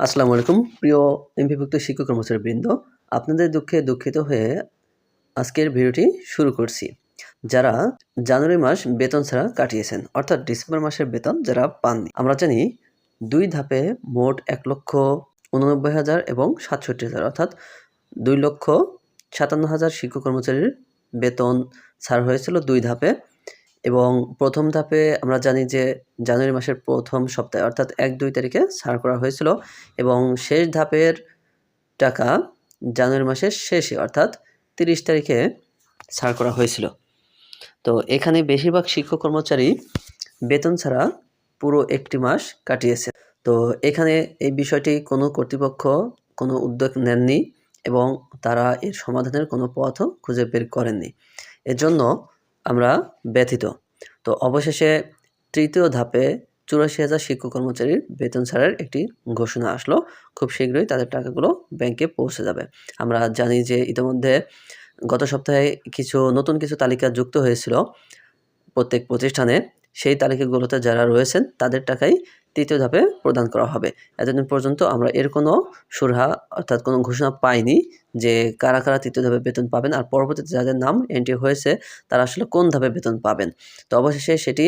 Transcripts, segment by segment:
আসসালামু আলাইকুম। প্রিয় এমপিভুক্ত শিক্ষক কর্মচারী বৃন্দ আপনাদের দুঃখে দুঃখিত হয়ে আজকের ভিডিওটি শুরু করছি। যারা জানুয়ারি মাস বেতন ছাড়া কাটিয়েছেন, অর্থাৎ ডিসেম্বর মাসের বেতন যারা পাননি, আমরা জানি দুই ধাপে মোট এক লক্ষ উননব্বই হাজার এবং সাতষট্টি হাজার, অর্থাৎ দুই লক্ষ সাতান্ন হাজার শিক্ষক কর্মচারীর বেতন ছাড় হয়েছিল দুই ধাপে। এবং প্রথম ধাপে আমরা জানি যে জানুয়ারি মাসের প্রথম সপ্তাহে, অর্থাৎ এক, দুই তারিখে ছাড় করা হয়েছিল এবং শেষ ধাপের টাকা জানুয়ারি মাসের শেষে, অর্থাৎ তিরিশ তারিখে ছাড় করা হয়েছিল। তো এখানে বেশিরভাগ শিক্ষক কর্মচারী বেতন ছাড়া পুরো একটি মাস কাটিয়েছে। তো এখানে এই বিষয়টি কোনো কর্তৃপক্ষ কোনো উদ্যোগ নেননি এবং তারা এর সমাধানের কোনো পথও খুঁজে বের করেননি। এজন্য আমরা ব্যথিত। তো অবশেষে তৃতীয় ধাপে চুরাশি হাজার শিক্ষক কর্মচারীর বেতন ছাড়ের একটি ঘোষণা আসলো। খুব শীঘ্রই তাদের টাকাগুলো ব্যাংকে পৌঁছে যাবে। আমরা জানি যে ইতিমধ্যে গত সপ্তাহে কিছু নতুন কিছু তালিকা যুক্ত হয়েছিল। প্রত্যেক প্রতিষ্ঠানে সেই তালিকাগুলোতে যারা রয়েছেন, তাদের টাকাই তৃতীয় ধাপে প্রদান করা হবে। এতদিন পর্যন্ত আমরা এর কোনো সুরাহা অর্থাৎ কোনো ঘোষণা পাইনি যে কারা কারা তৃতীয় ধাপে বেতন পাবেন আর পরবর্তীতে যাদের নাম এন্ট্রি হয়েছে, তারা আসলে কোন ধাপে বেতন পাবেন। তো অবশেষে সেটি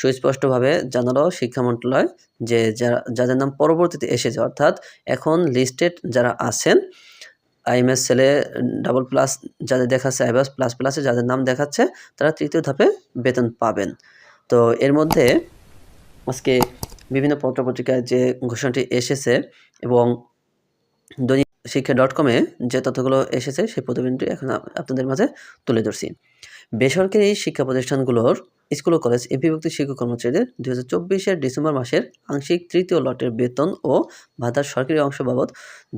সুস্পষ্টভাবে জানালো শিক্ষা মন্ত্রণালয় যে যারা, যাদের নাম পরবর্তীতে এসেছে, অর্থাৎ এখন লিস্টেড যারা আছেন আইএমএস সেলে ডাবল প্লাস যাদের দেখাচ্ছে আইবাস প্লাস প্লাসে যাদের নাম দেখাচ্ছে, তারা তৃতীয় ধাপে বেতন পাবেন। তো এর মধ্যে আজকে বিভিন্ন পত্রপত্রিকায় যে ঘোষণাটি এসেছে এবং দৈনিক শিক্ষা ডট কমে যে তথ্যগুলো এসেছে, সেই প্রতিবেদনটি এখন আপনাদের মাঝে তুলে ধরছি। বেসরকারি শিক্ষা প্রতিষ্ঠানগুলোর স্কুল ও কলেজ এমপিভুক্ত শিক্ষক কর্মচারীদের দুই হাজার ডিসেম্বর মাসের আংশিক তৃতীয় লটের বেতন ও ভাতার সরকারি অংশ বাবদ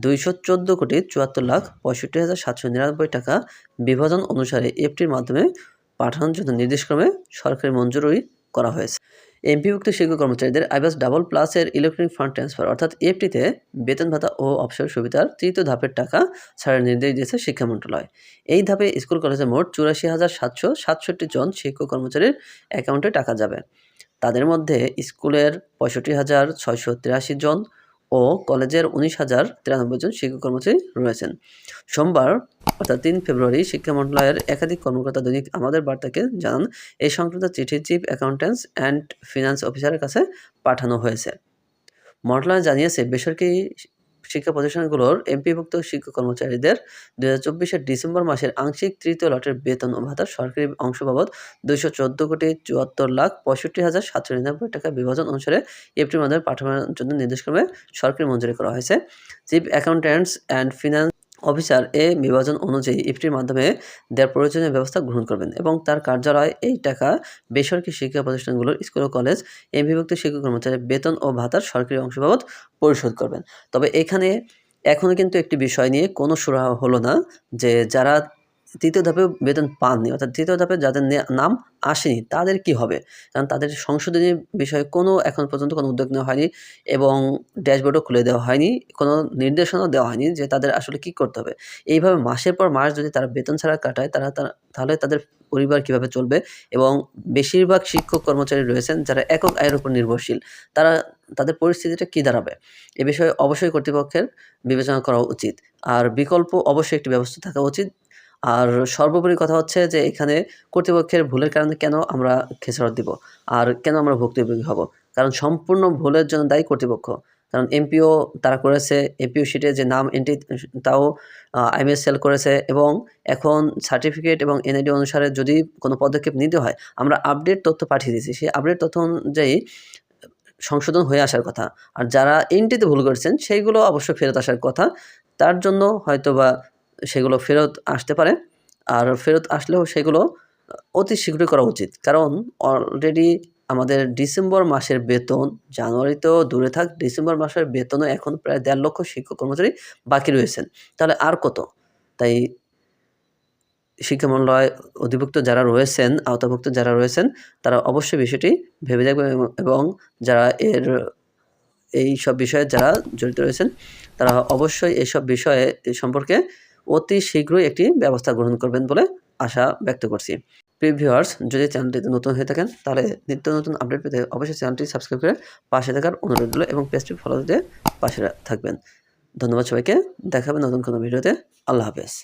দুইশো চোদ্দ কোটি চুয়াত্তর লাখ পঁয়ষট্টি হাজার সাতশো নিরানব্বই টাকা বিভাজন অনুসারে এফটির মাধ্যমে পাঠানোর জন্য নির্দেশক্রমে সরকারি মঞ্জুরি করা হয়েছে। এমপিভুক্ত শিক্ষক কর্মচারীদের আইবাস ডাবল প্লাসের ইলেকট্রনিক ফান্ড ট্রান্সফার অর্থাৎ এফটিতে বেতন ভাতা ও অবসর সুবিধার তৃতীয় ধাপের টাকা ছাড়ের নির্দেশ দিয়েছে শিক্ষা মন্ত্রণালয়। এই ধাপে স্কুল, কলেজে মোট চুরাশি হাজার সাতশো সাতষট্টি জন শিক্ষক কর্মচারীর অ্যাকাউন্টে টাকা যাবে। তাদের মধ্যে স্কুলের পঁয়ষট্টি হাজার ছয়শো তিরাশি জন ও কলেজের উনিশ হাজার তিরানব্বই জন শিক্ষক কর্মচারী রয়েছেন। সোমবার, অর্থাৎ তিন ফেব্রুয়ারি, শিক্ষা মন্ত্রণালয়ের একাধিক কর্মকর্তা দৈনিক আমাদের বার্তাকে জানান এই সংক্রান্ত চিঠি চিফ অ্যাকাউন্ট্যান্টস অ্যান্ড ফিনান্স অফিসারের কাছে পাঠানো হয়েছে। মন্ত্রণালয় জানিয়েছে, বেসরকারি শিক্ষা প্রতিষ্ঠানগুলোর এমপিভুক্ত শিক্ষক কর্মচারীদের দু হাজার ডিসেম্বর মাসের আংশিক তৃতীয় লটের বেতন ও ভাতার সরকারি অংশ বাবদ দুইশো চোদ্দ কোটি চুয়াত্তর লাখ পঁয়ষট্টি হাজার সাতশো নিরানব্বই টাকা বিভাজন অনুসারে এপ্রিল মাধ্যমে পাঠানোর জন্য নির্দেশক্রমে সরকারি মঞ্জুরি করা হয়েছে। Chief accountants and finance officer এ বিভাজন অনুযায়ী ইফটির মাধ্যমে দেওয়ার প্রয়োজনীয় ব্যবস্থা গ্রহণ করবেন এবং তার কার্যালয় এই টাকা বেসরকারি শিক্ষা প্রতিষ্ঠানগুলোর স্কুল ও কলেজ এম বিভক্ত শিক্ষক কর্মচারীর বেতন ও ভাতার সরকারি অংশ বাবদ পরিশোধ করবেন। তবে এখানে এখনও কিন্তু একটি বিষয় নিয়ে কোনো সুরাহা হলো না যে যারা তৃতীয় ধাপে বেতন পাননি, অর্থাৎ তৃতীয় ধাপে যাদের নাম আসেনি, তাদের কি হবে? কারণ তাদের সংশোধনী বিষয়ে কোনো এখন পর্যন্ত কোনো উদ্যোগ নেওয়া হয়নি এবং ড্যাশবোর্ডও খুলে দেওয়া হয়নি, কোনো নির্দেশনাও দেওয়া হয়নি যে তাদের আসলে কি করতে হবে। এইভাবে মাসের পর মাস যদি তারা বেতন ছাড়া কাটায়, তারা- তাহলে তাদের পরিবার কীভাবে চলবে? এবং বেশিরভাগ শিক্ষক কর্মচারী রয়েছেন যারা একক আয়ের উপর নির্ভরশীল, তারা, তাদের পরিস্থিতিটা কী দাঁড়াবে? এ বিষয়ে অবশ্যই কর্তৃপক্ষের বিবেচনা করা উচিত। আর বিকল্প অবশ্যই একটি ব্যবস্থা থাকা উচিত আর সর্বোপরি কথা হচ্ছে যে এখানে কর্তৃপক্ষের ভুলের কারণে কেন আমরা খেসারত দিব? আর কেন আমরা ভুক্তভোগী হব? কারণ সম্পূর্ণ ভুলের জন্য দায়ী কর্তৃপক্ষ। কারণ এমপিও তারা করেছে, এমপিও শিটে যে নাম এন্ট্রি তাও আইএমএস সেল করেছে এবং এখন সার্টিফিকেট এবং এনআইডি অনুসারে যদি কোনো পদক্ষেপ নিতে হয়, আমরা আপডেট তথ্য পাঠিয়ে দিয়েছি। সেই আপডেট তথ্য অনুযায়ী সংশোধন হয়ে আসার কথা। আর যারা এন্ট্রিতে ভুল করেছেন, সেইগুলো অবশ্যই ফেরত আসার কথা। তার জন্য হয়তো বা সেগুলো ফেরত আসতে পারে। আর ফেরত আসলেও সেগুলো অতি শীঘ্রই করা উচিত। কারণ অলরেডি আমাদের ডিসেম্বর মাসের বেতন জানুয়ারিতেও দূরে থাক, ডিসেম্বর মাসের বেতনও এখন প্রায় দেড় লক্ষ শিক্ষক কর্মচারী বাকি রয়েছেন। তাহলে আর কত? তাই শিক্ষা মন্ত্রণালয় অধিভুক্ত যারা রয়েছেন, আওতাভুক্ত যারা রয়েছেন, তারা অবশ্যই বিষয়টি ভেবে দেখবেন এবং- যারা এর, এই সব বিষয়ে যারা জড়িত রয়েছেন, তারা অবশ্যই এসব বিষয়ে সম্পর্কে অতি শীঘ্রই একটি ব্যবস্থা গ্রহণ করবেন বলে আশা ব্যক্ত করছি। প্রিভিউয়ার্স যদি চ্যানেলটিতে নতুন হয়ে থাকেন, তাহলে নিত্য নতুন আপডেট পেতে অবশ্যই চ্যানেলটি সাবস্ক্রাইব করে পাশে থাকার অনুরোধ রইল এবং পেজটি ফলো দিতে পাশে থাকবেন। ধন্যবাদ সবাইকে। দেখাবেন নতুন কোনো ভিডিওতে। আল্লাহ হাফেজ।